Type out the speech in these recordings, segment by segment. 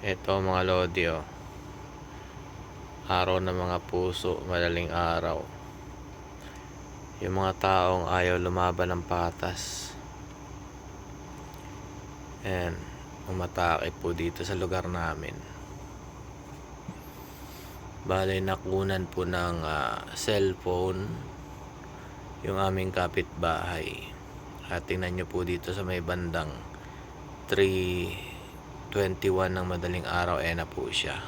Ito mga lodi oh. Araw ng mga puso, madaling araw. Yung mga taong ayaw lumaban ng patas. Ayan, umatake po dito sa lugar namin. Bale, nakunan po ng ah, cellphone yung aming kapitbahay. At tingnan nyo po dito sa may bandang 3.21 ng madaling araw, eh na po siya.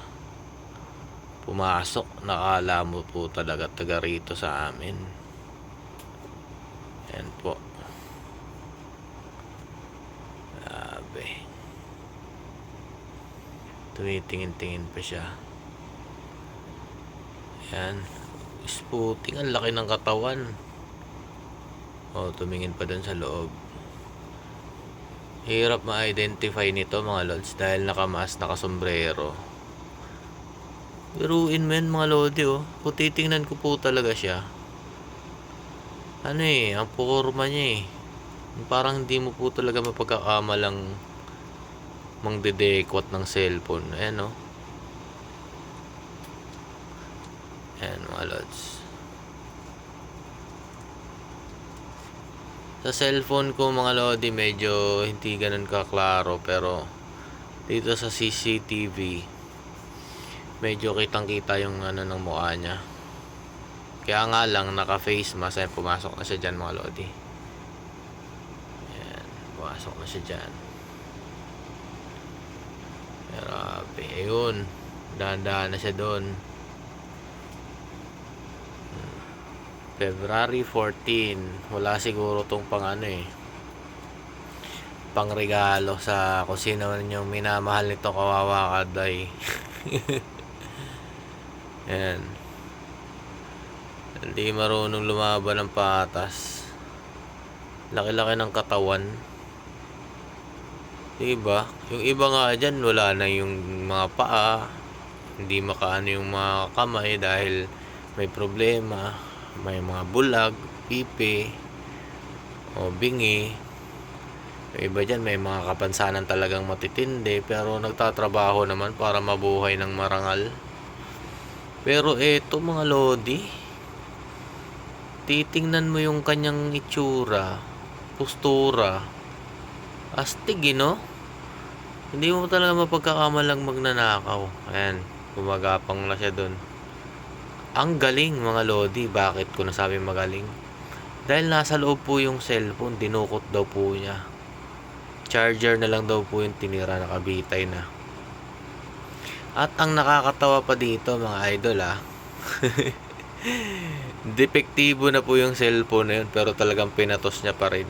Pumasok, nakala mo po talaga taga rito sa amin. Ayan po. Grabe. Tumitingin-tingin pa siya. Ayan. Sputing, ang laki ng katawan. Oh, tumingin pa dun sa loob. Hirap ma-identify nito mga lods dahil nakamask, nakasombrero. Biruin mo yan mga lodi oh. Kung titingnan ko po talaga siya. Ano eh, ang porma niya eh. Parang hindi mo po talaga mapagkakamalang mangdedekwat ng cellphone. Ayan oh. Ayan mga lods. Sa cellphone ko mga lodi medyo hindi ganun kaklaro pero dito sa CCTV medyo kitang kita yung ano ng mukha niya. Kaya nga lang naka face mask ay pumasok na siya dyan mga lodi. Ayan, pumasok na siya dyan. Grabe, ayun. Dahan-dahan na siya doon. February 14 wala siguro tong pang ano eh. Pang regalo sa kung sino man yung minamahal nito kawawa kaday yan hindi marunong lumaban ng patas. Laki-laki ng katawan. Diba? Yung iba nga dyan wala na yung mga paa. Hindi makaano yung mga kamay dahil may problema may mga bulag, pipi, o bingi. Yung iba dyan may mga kapansanan talagang matitindi pero nagtatrabaho naman para mabuhay ng marangal. Pero eto mga lodi, titingnan mo yung kanyang itsura, postura, astig eh, no? Hindi mo talaga mapagkakamalang magnanakaw. Ayan, gumagapang na siya dun. Ang galing mga lodi. Bakit ko nasabi magaling? Dahil nasa loob po yung cellphone, dinukot daw po niya. Charger na lang daw po yung tinira, nakabitay na. At ang nakakatawa pa dito mga idol ah. Depektibo na po yung cellphone na yun pero talagang pinatos niya pa rin.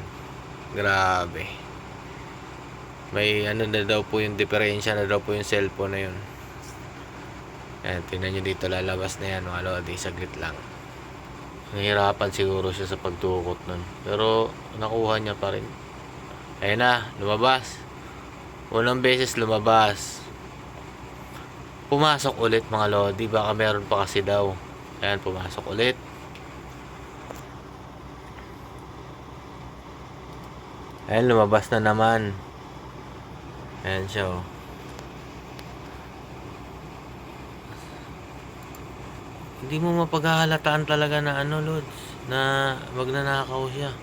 Grabe. May ano na daw po yung diferensya na daw po yung cellphone na yun. Ayan, tingnan nyo dito lalabas na yan mga lodi, saglit lang. Nahirapan siguro siya sa pagtukot nun. Pero nakuha niya pa rin. Ayan na, lumabas. Unang beses lumabas. Pumasok ulit mga lodi, baka meron pa kasi daw. Ayan, pumasok ulit. Ayan, lumabas na naman. Ayan siya oh. Hindi mo mapaghahalataan talaga na ano, Lods, na magnanakaw siya.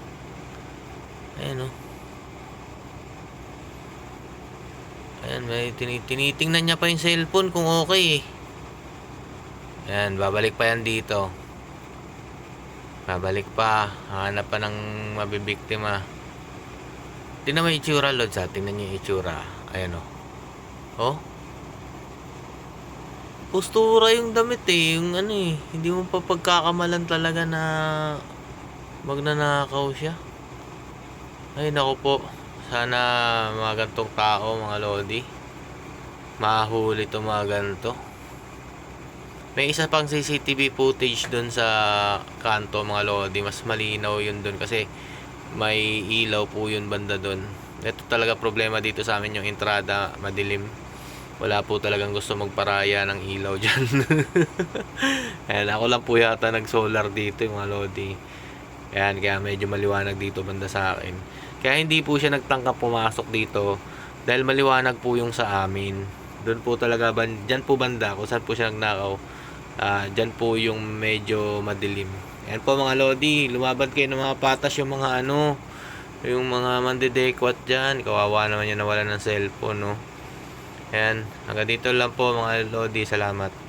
Ayan, oh. Ayan, may tini- tinitingnan niya pa yung cellphone kung okay, eh. Ayan, babalik pa yan dito. Babalik pa. Hanap pa ng mabibiktima. Tingnan mo yung itsura, Lods, ha. Tingnan niyo yung itsura. Ayan, oh. Oh, postura yung damit eh. Yung ano eh. Hindi mo pa pagkakamalan talaga na magnanakaw siya. Ay nako po. Sana mga gantong tao, mga lodi. Mahuli to mga ganto. May isa pang CCTV footage doon sa kanto mga lodi. Mas malinaw yun doon kasi may ilaw po yun banda doon. Ito talaga problema dito sa amin yung entrada madilim wala po talagang gusto magparaya ng ilaw dyan. Ayan, ako lang po yata nag-solar dito yung mga lodi. Ayan, kaya medyo maliwanag dito banda sa akin. Kaya hindi po siya nagtangkap pumasok dito dahil maliwanag po yung sa amin. Doon po talaga, ban, dyan po banda, kung saan po siya nagnakaw. Ah, dyan po yung medyo madilim. Ayan po mga Lodi, lumaban kayo ng mga patas yung mga ano, yung mga mandedekwat dyan. Kawawa naman yung nawala ng cellphone, no? Ayan, hanggang dito lang po mga Lodi, salamat.